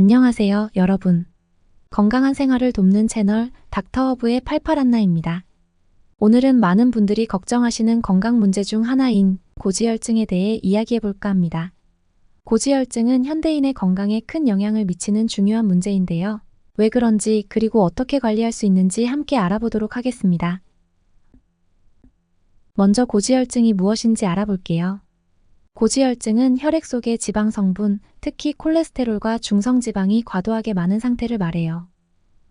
안녕하세요, 여러분. 건강한 생활을 돕는 채널 닥터허브의 팔팔한나입니다. 오늘은 많은 분들이 걱정하시는 건강 문제 중 하나인 고지혈증에 대해 이야기해 볼까 합니다. 고지혈증은 현대인의 건강에 큰 영향을 미치는 중요한 문제인데요. 왜 그런지 그리고 어떻게 관리할 수 있는지 함께 알아보도록 하겠습니다. 먼저 고지혈증이 무엇인지 알아볼게요. 고지혈증은 혈액 속의 지방 성분, 특히 콜레스테롤과 중성 지방이 과도하게 많은 상태를 말해요.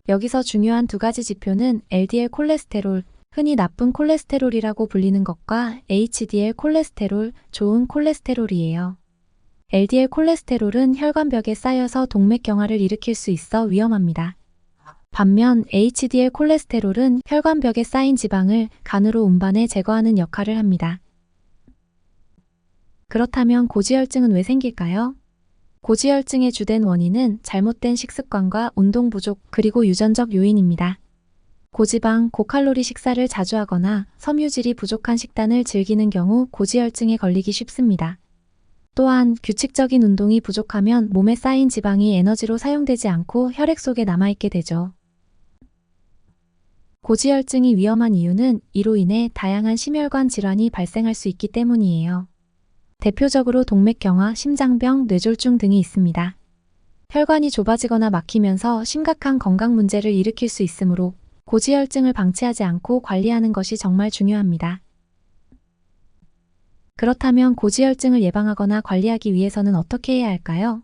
여기서 중요한 두 가지 지표는 LDL 콜레스테롤, 흔히 나쁜 콜레스테롤이라고 불리는 것과 HDL 콜레스테롤, 좋은 콜레스테롤이에요. LDL 콜레스테롤은 혈관벽에 쌓여서 동맥경화를 일으킬 수 있어 위험합니다. 반면 HDL 콜레스테롤은 혈관벽에 쌓인 지방을 간으로 운반해 제거하는 역할을 합니다. 그렇다면 고지혈증은 왜 생길까요? 고지혈증의 주된 원인은 잘못된 식습관과 운동 부족 그리고 유전적 요인입니다. 고지방, 고칼로리 식사를 자주 하거나 섬유질이 부족한 식단을 즐기는 경우 고지혈증에 걸리기 쉽습니다. 또한 규칙적인 운동이 부족하면 몸에 쌓인 지방이 에너지로 사용되지 않고 혈액 속에 남아있게 되죠. 고지혈증이 위험한 이유는 이로 인해 다양한 심혈관 질환이 발생할 수 있기 때문이에요. 대표적으로 동맥경화, 심장병, 뇌졸중 등이 있습니다. 혈관이 좁아지거나 막히면서 심각한 건강 문제를 일으킬 수 있으므로 고지혈증을 방치하지 않고 관리하는 것이 정말 중요합니다. 그렇다면 고지혈증을 예방하거나 관리하기 위해서는 어떻게 해야 할까요?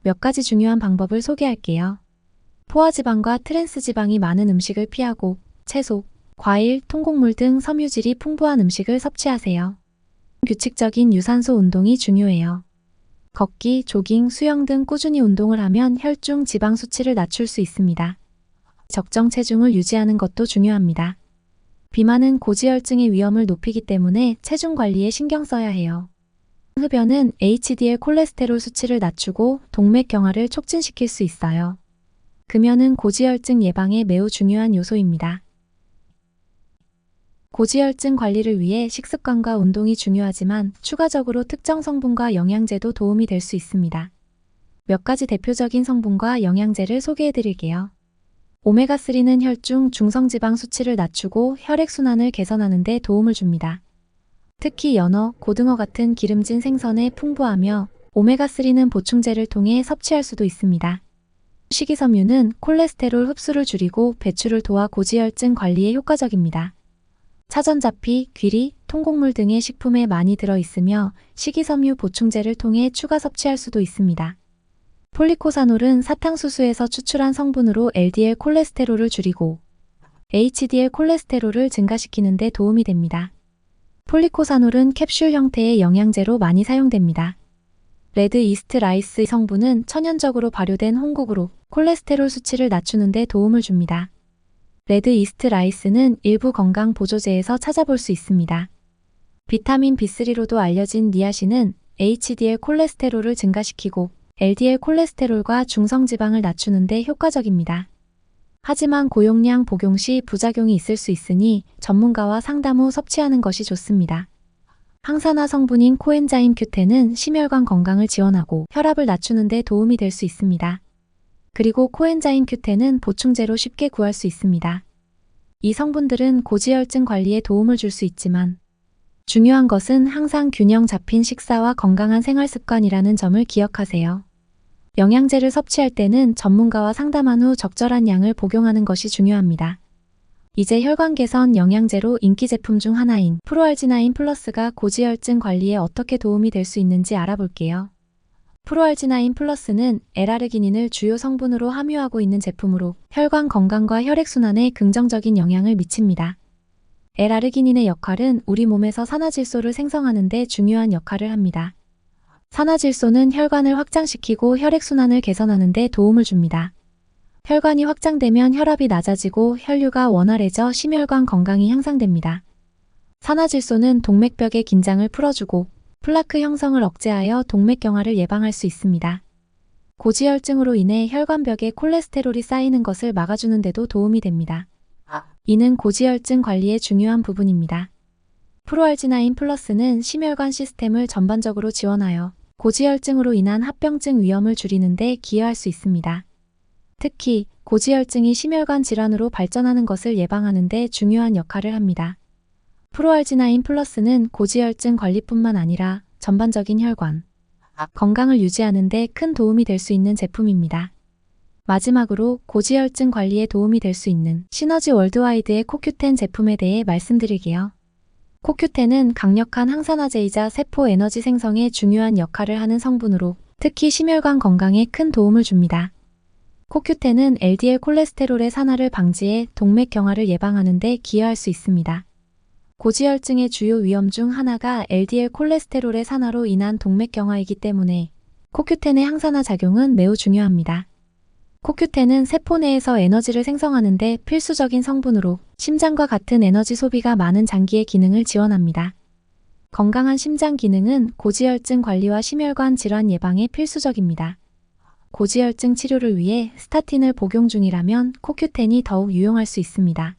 몇 가지 중요한 방법을 소개할게요. 포화지방과 트랜스지방이 많은 음식을 피하고 채소, 과일, 통곡물 등 섬유질이 풍부한 음식을 섭취하세요. 규칙적인 유산소 운동이 중요해요. 걷기, 조깅, 수영 등 꾸준히 운동을 하면 혈중 지방 수치를 낮출 수 있습니다. 적정 체중을 유지하는 것도 중요합니다. 비만은 고지혈증의 위험을 높이기 때문에 체중 관리에 신경 써야 해요. 흡연은 HDL 콜레스테롤 수치를 낮추고 동맥 경화를 촉진시킬 수 있어요. 금연은 고지혈증 예방에 매우 중요한 요소입니다. 고지혈증 관리를 위해 식습관과 운동이 중요하지만 추가적으로 특정 성분과 영양제도 도움이 될 수 있습니다. 몇 가지 대표적인 성분과 영양제를 소개해 드릴게요. 오메가3는 혈중 중성지방 수치를 낮추고 혈액순환을 개선하는 데 도움을 줍니다. 특히 연어, 고등어 같은 기름진 생선에 풍부하며 오메가3는 보충제를 통해 섭취할 수도 있습니다. 식이섬유는 콜레스테롤 흡수를 줄이고 배출을 도와 고지혈증 관리에 효과적입니다. 차전자피, 귀리, 통곡물 등의 식품에 많이 들어있으며 식이섬유 보충제를 통해 추가 섭취할 수도 있습니다. 폴리코사놀은 사탕수수에서 추출한 성분으로 LDL 콜레스테롤을 줄이고 HDL 콜레스테롤을 증가시키는 데 도움이 됩니다. 폴리코사놀은 캡슐 형태의 영양제로 많이 사용됩니다. 레드 이스트 라이스 성분은 천연적으로 발효된 홍국으로 콜레스테롤 수치를 낮추는 데 도움을 줍니다. 레드 이스트 라이스는 일부 건강 보조제에서 찾아볼 수 있습니다. 비타민 B3로도 알려진 니아신은 HDL 콜레스테롤을 증가시키고 LDL 콜레스테롤과 중성지방을 낮추는 데 효과적입니다. 하지만 고용량 복용 시 부작용이 있을 수 있으니 전문가와 상담 후 섭취하는 것이 좋습니다. 항산화 성분인 코엔자임 큐텐은 심혈관 건강을 지원하고 혈압을 낮추는 데 도움이 될 수 있습니다. 그리고 코엔자임 큐텐은 보충제로 쉽게 구할 수 있습니다. 이 성분들은 고지혈증 관리에 도움을 줄 수 있지만 중요한 것은 항상 균형 잡힌 식사와 건강한 생활 습관이라는 점을 기억하세요. 영양제를 섭취할 때는 전문가와 상담한 후 적절한 양을 복용하는 것이 중요합니다. 이제 혈관 개선 영양제로 인기 제품 중 하나인 프로알지나인 플러스가 고지혈증 관리에 어떻게 도움이 될 수 있는지 알아볼게요. 프로알지나인 플러스는 에라르기닌을 주요 성분으로 함유하고 있는 제품으로 혈관 건강과 혈액순환에 긍정적인 영향을 미칩니다. 에라르기닌의 역할은 우리 몸에서 산화질소를 생성하는 데 중요한 역할을 합니다. 산화질소는 혈관을 확장시키고 혈액순환을 개선하는 데 도움을 줍니다. 혈관이 확장되면 혈압이 낮아지고 혈류가 원활해져 심혈관 건강이 향상됩니다. 산화질소는 동맥벽의 긴장을 풀어주고 플라크 형성을 억제하여 동맥경화를 예방할 수 있습니다. 고지혈증으로 인해 혈관벽에 콜레스테롤이 쌓이는 것을 막아주는 데도 도움이 됩니다. 이는 고지혈증 관리의 중요한 부분입니다. 프로알지나인 플러스는 심혈관 시스템을 전반적으로 지원하여 고지혈증으로 인한 합병증 위험을 줄이는 데 기여할 수 있습니다. 특히 고지혈증이 심혈관 질환으로 발전하는 것을 예방하는 데 중요한 역할을 합니다. 프로알지나인 플러스는 고지혈증 관리뿐만 아니라 전반적인 혈관, 건강을 유지하는 데 큰 도움이 될 수 있는 제품입니다. 마지막으로 고지혈증 관리에 도움이 될 수 있는 시너지 월드와이드의 코큐텐 제품에 대해 말씀드릴게요. 코큐텐은 강력한 항산화제이자 세포 에너지 생성에 중요한 역할을 하는 성분으로 특히 심혈관 건강에 큰 도움을 줍니다. 코큐텐은 LDL 콜레스테롤의 산화를 방지해 동맥 경화를 예방하는 데 기여할 수 있습니다. 고지혈증의 주요 위험 중 하나가 LDL 콜레스테롤의 산화로 인한 동맥 경화이기 때문에 코큐텐의 항산화 작용은 매우 중요합니다. 코큐텐은 세포 내에서 에너지를 생성하는데 필수적인 성분으로 심장과 같은 에너지 소비가 많은 장기의 기능을 지원합니다. 건강한 심장 기능은 고지혈증 관리와 심혈관 질환 예방에 필수적입니다. 고지혈증 치료를 위해 스타틴을 복용 중이라면 코큐텐이 더욱 유용할 수 있습니다.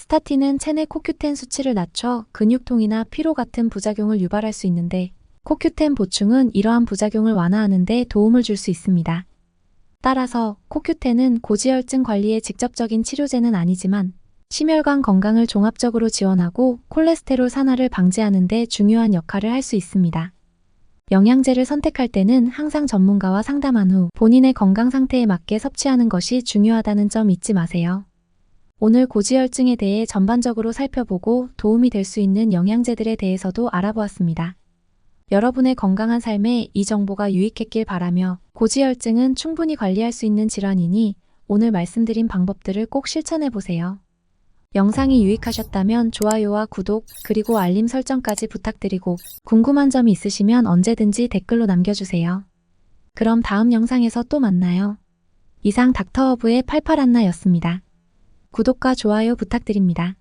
스타틴은 체내 코큐텐 수치를 낮춰 근육통이나 피로 같은 부작용을 유발할 수 있는데 코큐텐 보충은 이러한 부작용을 완화하는 데 도움을 줄 수 있습니다. 따라서 코큐텐은 고지혈증 관리에 직접적인 치료제는 아니지만 심혈관 건강을 종합적으로 지원하고 콜레스테롤 산화를 방지하는 데 중요한 역할을 할 수 있습니다. 영양제를 선택할 때는 항상 전문가와 상담한 후 본인의 건강 상태에 맞게 섭취하는 것이 중요하다는 점 잊지 마세요. 오늘 고지혈증에 대해 전반적으로 살펴보고 도움이 될 수 있는 영양제들에 대해서도 알아보았습니다. 여러분의 건강한 삶에 이 정보가 유익했길 바라며 고지혈증은 충분히 관리할 수 있는 질환이니 오늘 말씀드린 방법들을 꼭 실천해 보세요. 영상이 유익하셨다면 좋아요와 구독, 그리고 알림 설정까지 부탁드리고 궁금한 점이 있으시면 언제든지 댓글로 남겨주세요. 그럼 다음 영상에서 또 만나요. 이상 닥터허브의 팔팔한나였습니다. 구독과 좋아요 부탁드립니다.